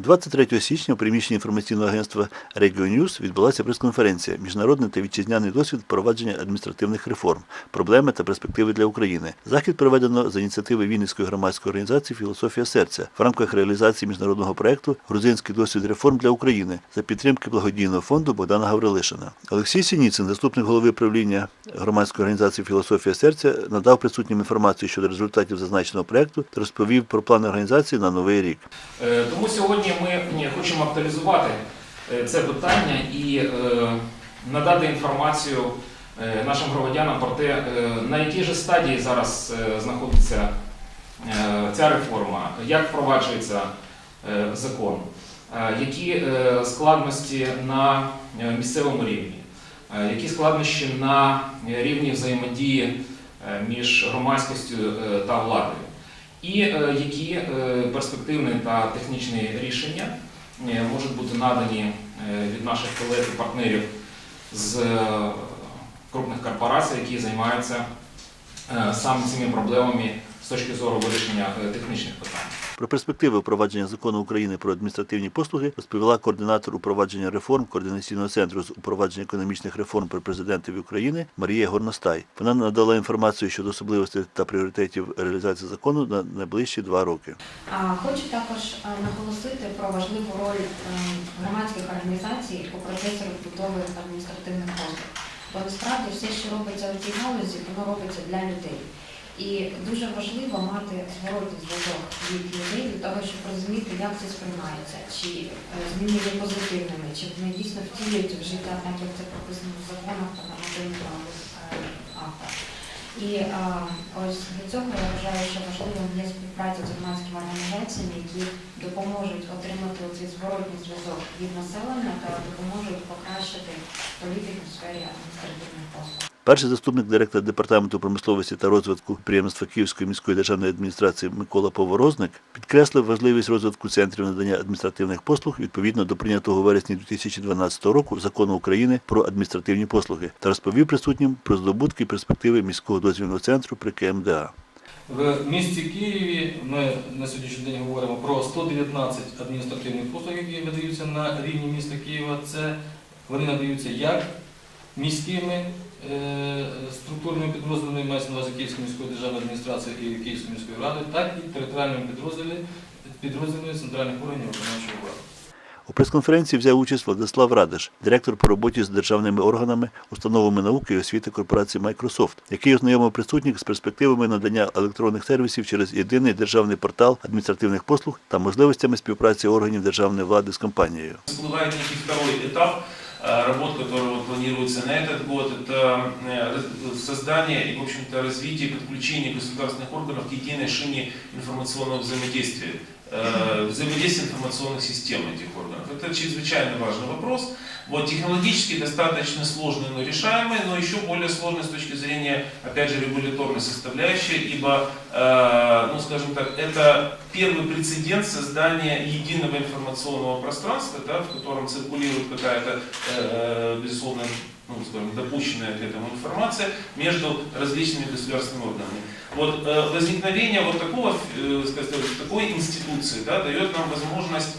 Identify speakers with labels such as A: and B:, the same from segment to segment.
A: 23 січня у приміщенні інформаційного агентства «Регіонюз» відбулася прес-конференція Міжнародний та вітчизняний досвід впровадження адміністративних реформ, проблеми та перспективи для України. Захід проведено за ініціативи Вінницької громадської організації Філософія серця в рамках реалізації міжнародного проекту Грузинський досвід реформ для України за підтримки благодійного фонду Богдана Гаврилишина. Олексій Сініцин, заступник голови правління громадської організації Філософія серця, надав присутнім інформацію щодо результатів зазначеного проекту та розповів про плани організації на новий рік.
B: Е, Тому сьогодні ми е, хочемо актуалізувати е, це питання і е, надати інформацію е, нашим громадянам про те, на якій же стадії зараз знаходиться ця реформа, як впроваджується закон, які складності на місцевому рівні, які складнощі на рівні взаємодії між громадськістю та владою і е, які е, перспективні та технічні рішення е, можуть бути надані від наших колег і партнерів з крупних корпорацій, які займаються саме цими проблемами з точки зору вирішення технічних питань.
A: Про перспективи впровадження закону України про адміністративні послуги розповіла координатор упровадження реформ Координаційного центру з упровадження економічних реформ при президентові України Марія Горностай. Вона надала інформацію щодо особливостей та пріоритетів реалізації закону на найближчі два роки.
C: Хочу також наголосити про важливу роль е, громадських організацій у процесі розбудови адміністративних послуг. Бо насправді все, що робиться в цій галузі, воно робиться для людей. І дуже важливо мати зворотний зв'язок від людей для того, щоб розуміти, як це сприймається, чи е, зміни є позитивними, чи вони дійсно втілюють в життя, так як це прописано в законах та нормативних е, актах. І е, ось для цього я вважаю, що важливим є співпраця з громадськими організаціями, які допоможуть отримати цей зворотній зв'язок від населення та допоможуть покращити політику в сфері адміністративних послуг.
A: Перший заступник директора департаменту промисловості та розвитку підприємства Київської міської державної адміністрації Микола Поворозник підкреслив важливість розвитку центрів надання адміністративних послуг відповідно до прийнятого у вересні 2012 року закону України про адміністративні послуги та розповів присутнім про здобутки і перспективи міського дозвільного центру при КМДА.
D: В місті Києві ми на сьогоднішній день говоримо про 119 адміністративних послуг, які видаються на рівні міста Києва. Це вони надаються як міськими е, структурними підрозділами, мається на увазі Київської міської державної адміністрації і Київської міської ради, так і територіальними підрозділами, підрозділами центральних органів виконавчої влади.
A: У прес-конференції взяв участь Владислав Радиш, директор по роботі з державними органами, установами науки і освіти корпорації Microsoft, який ознайомив присутніх з перспективами надання електронних сервісів через єдиний державний портал адміністративних послуг та можливостями співпраці органів державної влади з компанією.
E: Всплывает некий второй этап э, работ, который вот планируется на этот год. Это э, раз- создание и, в общем-то, развитие и подключение государственных органов к единой шине информационного взаимодействия, э, взаимодействия информационных систем этих органов. Это чрезвычайно важный вопрос. Вот, технологически достаточно сложный, но решаемый, но еще более сложный с точки зрения, опять же, регуляторной составляющей, ибо, э, ну, скажем так, это первый прецедент создания единого информационного пространства, да, в котором циркулирует какая-то, э, безусловно, ну, скажем, допущенная к этому информация между различными государственными органами. Вот э, возникновение вот такого, э, сказать, такой институции да, дает нам возможность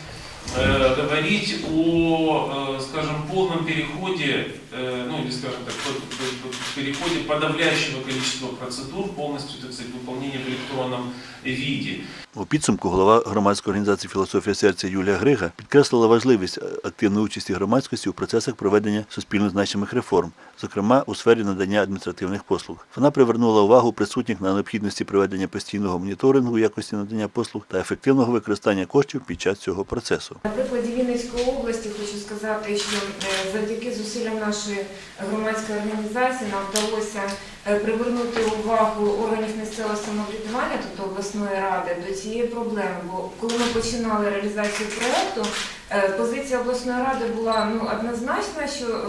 E: э, говорить о, э, скажем, полном переходе, э, ну или, скажем так, по- по- по- переходе подавляющего количества процедур, полностью, так сказать, выполнения в электронном виде.
A: У підсумку голова громадської організації Філософія серця Юлія Грига підкреслила важливість активної участі громадськості у процесах проведення суспільно значимих реформ, зокрема у сфері надання адміністративних послуг. Вона привернула увагу присутніх на необхідності проведення постійного моніторингу якості надання послуг та ефективного використання коштів під час цього процесу.
F: На прикладі Вінницької області хочу сказати, що е, завдяки зусиллям нашої громадської організації нам вдалося е, привернути увагу органів місцевого самоврядування, тобто обласної ради, до цієї проблеми. Бо коли ми починали реалізацію проєкту, е, позиція обласної ради була ну, однозначна, що е,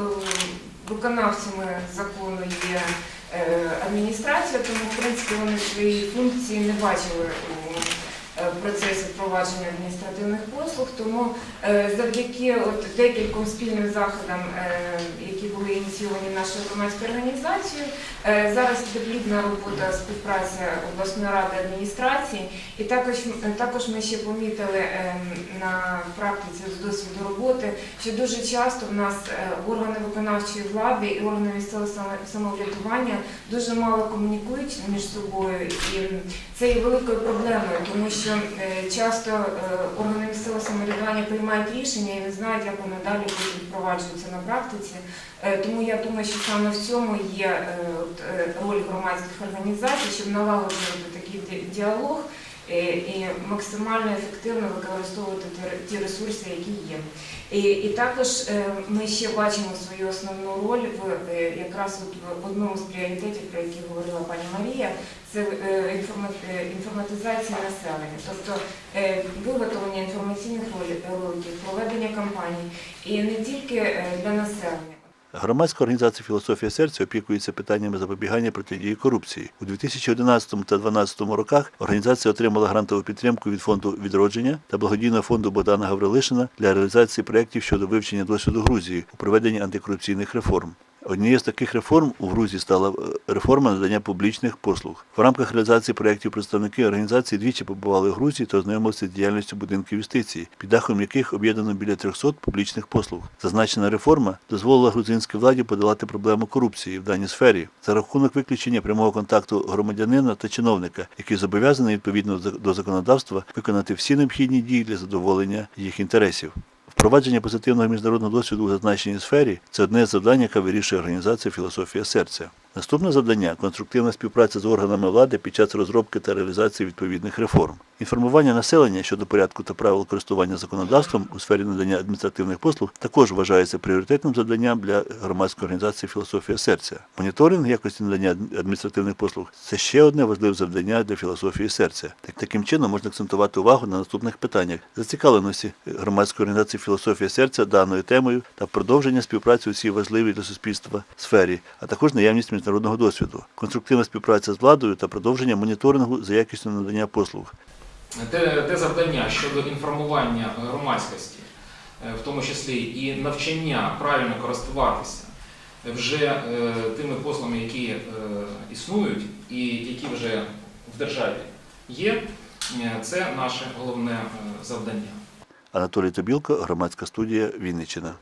F: виконавцями закону є е, адміністрація, тому в принципі вони свої функції не бачили е, в процесі впровадження адміністративних послуг. Тому е, завдяки от декільком спільним заходам, е, які були ініційовані нашою громадською організацією, зараз плідна робота співпраця обласної ради адміністрації. І також, також ми ще помітили на практиці з досвіду роботи, що дуже часто в нас органи виконавчої влади і органи місцевого самоврядування дуже мало комунікують між собою. І це є великою проблемою, тому що е, часто е, органи місцевого самоврядування приймають рішення і не знають, як вони далі будуть впроваджуватися на практиці. Е, Тому я думаю, що саме в цьому є роль громадських організацій, щоб налагоджувати такий ді- діалог і максимально ефективно використовувати ті ресурси, які є. І, і також е, ми ще бачимо свою основну роль в е, якраз в одному з пріоритетів, про які говорила пані Марія, це е, інформа- е, інформатизація населення, тобто е, виготовлення інформаційних роликів, проведення кампаній, і не тільки е, для населення.
A: Громадська організація Філософія серця опікується питаннями запобігання протидії корупції. У 2011 та 2012 роках організація отримала грантову підтримку від фонду відродження та благодійного фонду Богдана Гаврилишина для реалізації проєктів щодо вивчення досвіду Грузії у проведенні антикорупційних реформ. Однією з таких реформ у Грузії стала е, реформа надання публічних послуг. В рамках реалізації проєктів представники організації двічі побували в Грузії та ознайомилися з діяльністю будинків юстиції, під дахом яких об'єднано біля 300 публічних послуг. Зазначена реформа дозволила грузинській владі подолати проблему корупції в даній сфері за рахунок виключення прямого контакту громадянина та чиновника, який зобов'язаний відповідно до законодавства виконати всі необхідні дії для задоволення їх інтересів. Впровадження позитивного міжнародного досвіду у зазначеній сфері це одне з завдань, яке вирішує організація Філософія серця. Наступне завдання конструктивна співпраця з органами влади під час розробки та реалізації відповідних реформ. Інформування населення щодо порядку та правил користування законодавством у сфері надання адміністративних послуг також вважається пріоритетним завданням для громадської організації Філософія серця. Моніторинг якості надання адміністративних послуг це ще одне важливе завдання для філософії серця. Так, таким чином можна акцентувати увагу на наступних питаннях зацікавленості громадської організації Філософія серця даною темою та продовження співпраці у цій важливій для суспільства сфері, а також наявність міжнародного досвіду, конструктивна співпраця з владою та продовження моніторингу за якістю надання послуг.
B: Те, те завдання щодо інформування громадськості, е, в тому числі і навчання правильно користуватися вже е, тими послугами, які е, існують і які вже в державі є, це наше головне завдання.
A: Анатолій Тобілко, громадська студія Вінниччина.